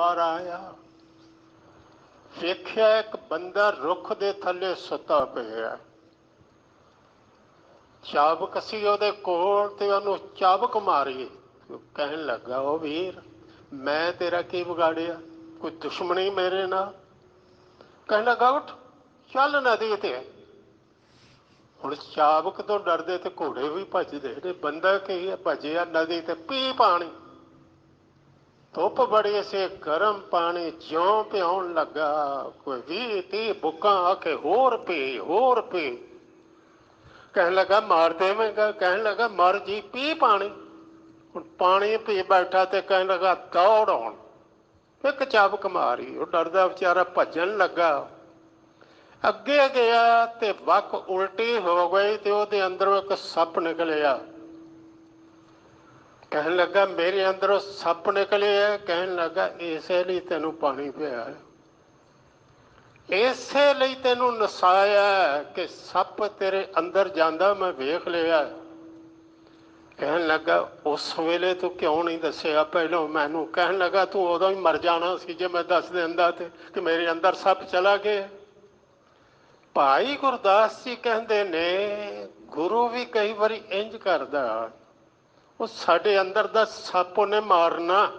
ਬਾਹਰ ਆਇਆ। ਵੇਖਿਆ ਇੱਕ ਬੰਦਾ ਰੁੱਖ ਦੇ ਥੱਲੇ ਸੁੱਤਾ ਪਿਆ। ਚਾਬਕ ਸੀ ਉਹਦੇ ਕੋਲ ਤੇ ਉਹਨੂੰ ਚਾਬਕ ਮਾਰੀ। ਕਹਿਣ ਲੱਗਾ, ਉਹ ਵੀਰ, ਮੈਂ ਤੇਰਾ ਕੀ ਵਿਗਾੜਿਆ? ਕੋਈ ਦੁਸ਼ਮਣੀ ਮੇਰੇ ਨਾਲ? ਕਹਿਣ ਲੱਗਾ, ਉੱਠ, ਚੱਲ ਨਦੀ ਤੇ। ਹੁਣ ਚਾਬਕ ਤੋਂ ਡਰਦੇ ਤੇ ਘੋੜੇ ਵੀ ਭੱਜਦੇ ਨੇ। ਬੰਦਾ ਕੀ ਹੈ? ਭੱਜਿਆ ਨਦੀ ਤੇ ਪੀ ਪਾਣੀ। ਧੁੱਪ ਬੜੀ ਸੇ ਗਰਮ ਪਾਣੀ ਜਿਉਂ ਪਿਉਣ ਲੱਗਾ। ਕੋਈ 20 30 ਬੁੱਕਾਂ ਆਖੇ, ਹੋਰ ਪੀ ਹੋਰ ਪੀ। ਕਹਿਣ ਲੱਗਾ, ਮਾਰ ਦੇਵੇਂਗਾ। ਕਹਿਣ ਲੱਗਾ, ਮਰ ਜੀ, ਪੀ ਪਾਣੀ। ਹੁਣ ਪਾਣੀ ਪੀ ਬੈਠਾ ਤੇ ਕਹਿਣ ਲੱਗਾ ਦੌੜ ਆਉਣ ਇੱਕ ਚਾਬਕ ਮਾਰੀ। ਉਹ ਡਰਦਾ ਵਿਚਾਰਾ ਭੱਜਣ ਲੱਗਾ। ਅੱਗੇ ਗਿਆ ਤੇ ਵੱਕ ਉਲਟੀ ਹੋ ਗਈ ਤੇ ਉਹਦੇ ਅੰਦਰੋਂ ਇੱਕ ਸੱਪ ਨਿਕਲਿਆ। ਕਹਿਣ ਲੱਗਾ, ਮੇਰੇ ਅੰਦਰੋਂ ਸੱਪ ਨਿਕਲੇ ਨਿਕਲਿਆ ਕਹਿਣ ਲੱਗਾ, ਇਸੇ ਲਈ ਤੈਨੂੰ ਪਾਣੀ ਪਿਆ ਇਸੇ ਲਈ ਤੈਨੂੰ ਨਸਾਇਆ ਕਿ ਸੱਪ ਤੇਰੇ ਅੰਦਰ ਜਾਂਦਾ, ਮੈਂ ਵੇਖ ਲਿਆ। ਕਹਿਣ ਲੱਗਾ, ਉਸ ਵੇਲੇ ਤੂੰ ਕਿਉਂ ਨਹੀਂ ਦੱਸਿਆ? ਪਹਿਲਾਂ ਮੈਨੂੰ ਕਹਿਣ ਲੱਗਾ, ਤੂੰ ਉਦੋਂ ਹੀ ਮਰ ਜਾਣਾ ਸੀ ਜੇ ਮੈਂ ਦੱਸ ਦਿੰਦਾ ਤੇ ਕਿ ਮੇਰੇ ਅੰਦਰ ਸੱਪ ਚਲਾ ਗਿਆ। ਭਾਈ ਗੁਰਦਾਸ ਜੀ ਕਹਿੰਦੇ ਨੇ, ਗੁਰੂ ਵੀ ਕਈ ਵਾਰੀ ਇੰਜ ਕਰਦਾ ਉਹ ਸਾਡੇ ਅੰਦਰ ਦਾ ਸੱਪ ਉਹਨੇ ਮਾਰਨਾ।